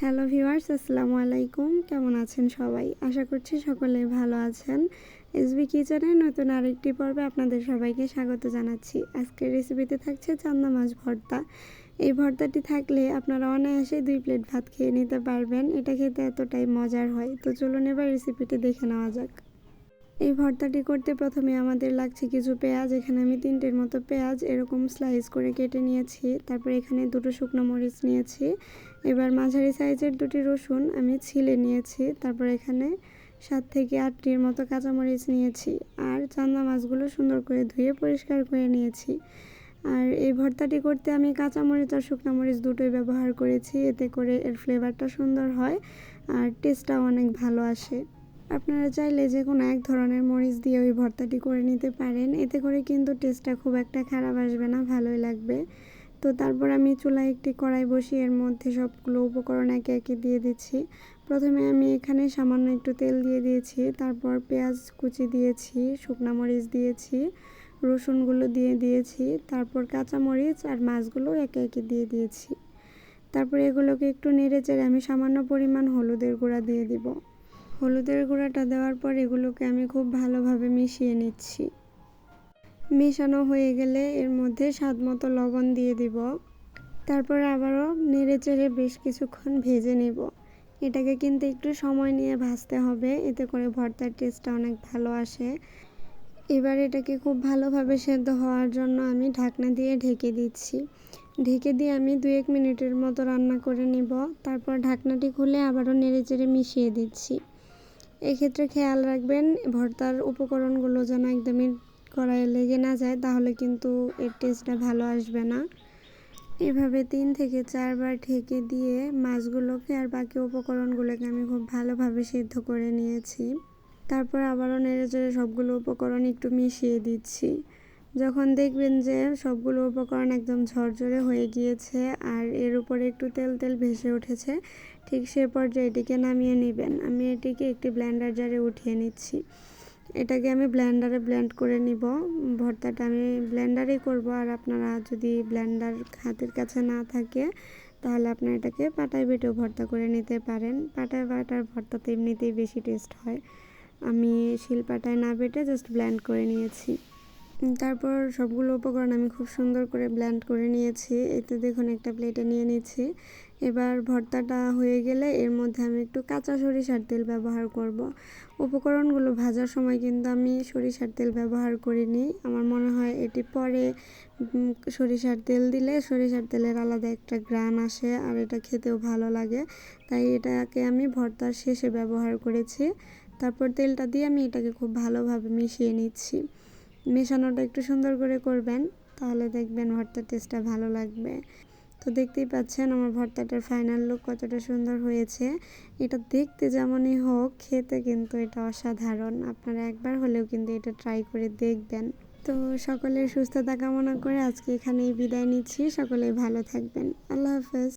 Hello viewers, আসসালামু আলাইকুম। কেমন আছেন সবাই? আশা করছি সকলে ভালো আছেন। এসবি কিচেনের নতুন আরেকটি পর্বে আপনাদের সবাইকে স্বাগত জানাচ্ছি। আজকের রেসিপিতে থাকছে চান্দা মাছ ভর্তা। এই ভর্তাটি থাকলে আপনারা অনায়াসে দুই প্লেট ভাত খেয়ে নিতে পারবেন। এটা খেতে এতটাই মজার হয়। তো চলুন এবার রেসিপিটি দেখে নেওয়া যাক। এই ভর্তাটি করতে প্রথমে আমাদের লাগছে কিছু পেঁয়াজ। এখানে আমি তিনটের মতো পেঁয়াজ এরকম স্লাইস করে কেটে নিয়েছি। তারপর এখানে দুটো শুকনো মরিচ নিয়েছি। এবার মাঝারি সাইজের দুটি রসুন আমি ছিলে নিয়েছি। তারপর এখানে সাত থেকে আটটির মতো কাঁচামরিচ নিয়েছি। আর চান্দা মাছগুলো সুন্দর করে ধুয়ে পরিষ্কার করে নিয়েছি। আর এই ভর্তাটি করতে আমি কাঁচামরিচ আর শুকনো মরিচ দুটোই ব্যবহার করেছি। এতে করে এর ফ্লেভারটা সুন্দর হয় আর টেস্টটাও অনেক ভালো আসে। আপনারা চাইলে যে কোনো এক ধরনের মরিচ দিয়ে ওই ভর্তাটি করে নিতে পারেন। এতে করে কিন্তু টেস্টটা খুব একটা খারাপ আসবে না, ভালোই লাগবে। তো তারপর আমি চুলায় একটি কড়াই বসিয়ে এর মধ্যে সবগুলো উপকরণ একে একে দিয়ে দিচ্ছি। প্রথমে আমি এখানে সামান্য একটু তেল দিয়ে দিয়েছি, তারপর পেঁয়াজ কুচি দিয়েছি, শুকনো মরিচ দিয়েছি, রসুনগুলো দিয়ে দিয়েছি, তারপর কাঁচামরিচ আর মাছগুলো একে একে দিয়ে দিয়েছি। তারপর এগুলোকে একটু নেড়ে চেড়ে আমি সামান্য পরিমাণ হলুদের গুঁড়া দিয়ে দিব। হলুদের গুঁড়াটা দেওয়ার পর এগুলোকে আমি খুব ভালোভাবে মিশিয়ে নিচ্ছি। মেশানো হয়ে গেলে এর মধ্যে স্বাদ মতো লবণ দিয়ে দিব। তারপর আবারও নেড়ে চেড়ে বেশ কিছুক্ষণ ভেজে নেব। এটাকে কিন্তু একটু সময় নিয়ে ভাজতে হবে, এতে করে ভর্তার টেস্টটা অনেক ভালো আসে। এবার এটাকে খুব ভালোভাবে সেদ্ধ হওয়ার জন্য আমি ঢাকনা দিয়ে ঢেকে দিচ্ছি। ঢেকে দিয়ে আমি দু এক মিনিটের মতো রান্না করে নিব। তারপর ঢাকনাটি খুলে আবারও নেড়ে চেড়ে মিশিয়ে দিচ্ছি। এক্ষেত্রে খেয়াল রাখবেন, ভর্তার উপকরণগুলো যেন একদমই কড়াইয়ে লেগে না যায়, তাহলে কিন্তু এর টেস্টটা ভালো আসবে না। এভাবে তিন থেকে চারবার ঢেকে দিয়ে মাছগুলোকে আর বাকি উপকরণগুলোকে আমি খুব ভালোভাবে সিদ্ধ করে নিয়েছি। তারপর আবারও নেড়ে চেড়ে সবগুলো উপকরণ একটু মিশিয়ে দিচ্ছি। যখন দেখবেন যে সবগুলো উপকরণ একদম ঝরঝরে হয়ে গিয়েছে আর এর উপরে একটু তেল তেল ভেসে উঠেছে, ঠিক সে পর্যায়ে এটিকে নামিয়ে নেবেন। আমি এটিকে একটি ব্ল্যান্ডার জারে উঠিয়ে নিচ্ছি। এটাকে আমি ব্ল্যান্ডারে ব্ল্যান্ড করে নিব। ভর্তাটা আমি ব্ল্যান্ডারেই করব। আর আপনারা যদি ব্ল্যান্ডার হাতের কাছে না থাকে, তাহলে আপনারা এটাকে পাটায় বেটেও ভর্তা করে নিতে পারেন। পাটায় বাটার ভর্তাতে এমনিতেই বেশি টেস্ট হয়। আমি শিলপাটায় না বেটে জাস্ট ব্ল্যান্ড করে নিয়েছি। তারপর সবগুলো উপকরণ আমি খুব সুন্দর করে ব্ল্যান্ড করে নিয়েছি। এতে দেখুন, একটা প্লেটে নিয়ে নিচ্ছি। এবার ভর্তাটা হয়ে গেলে এর মধ্যে আমি একটু কাঁচা সরিষার তেল ব্যবহার করব। উপকরণগুলো ভাজার সময় কিন্তু আমি সরিষার তেল ব্যবহার করিনি। আমার মনে হয় এটি পরে সরিষার তেল দিলে সরিষার তেলের আলাদা একটা গ্রান আসে আর এটা খেতেও ভালো লাগে। তাই এটাকে আমি ভর্তার শেষে ব্যবহার করেছি। তারপর তেলটা দিয়ে আমি এটাকে খুব ভালোভাবে মিশিয়ে নিচ্ছি। মেশানোটা একটু সুন্দর করে করবেন, তাহলে দেখবেন ভর্তার টেস্টটা ভালো লাগবে। তো দেখতেই পাচ্ছেন আমার ভর্তাটার ফাইনাল লুক কতটা সুন্দর হয়েছে। এটা দেখতে যেমনই হোক, খেতে কিন্তু এটা অসাধারণ। আপনারা একবার হলেও কিন্তু এটা ট্রাই করে দেখবেন। তো সকলের সুস্থতা কামনা করে আজকে এখানেই বিদায় নিচ্ছি। সকলেই ভালো থাকবেন। আল্লাহ হাফেজ।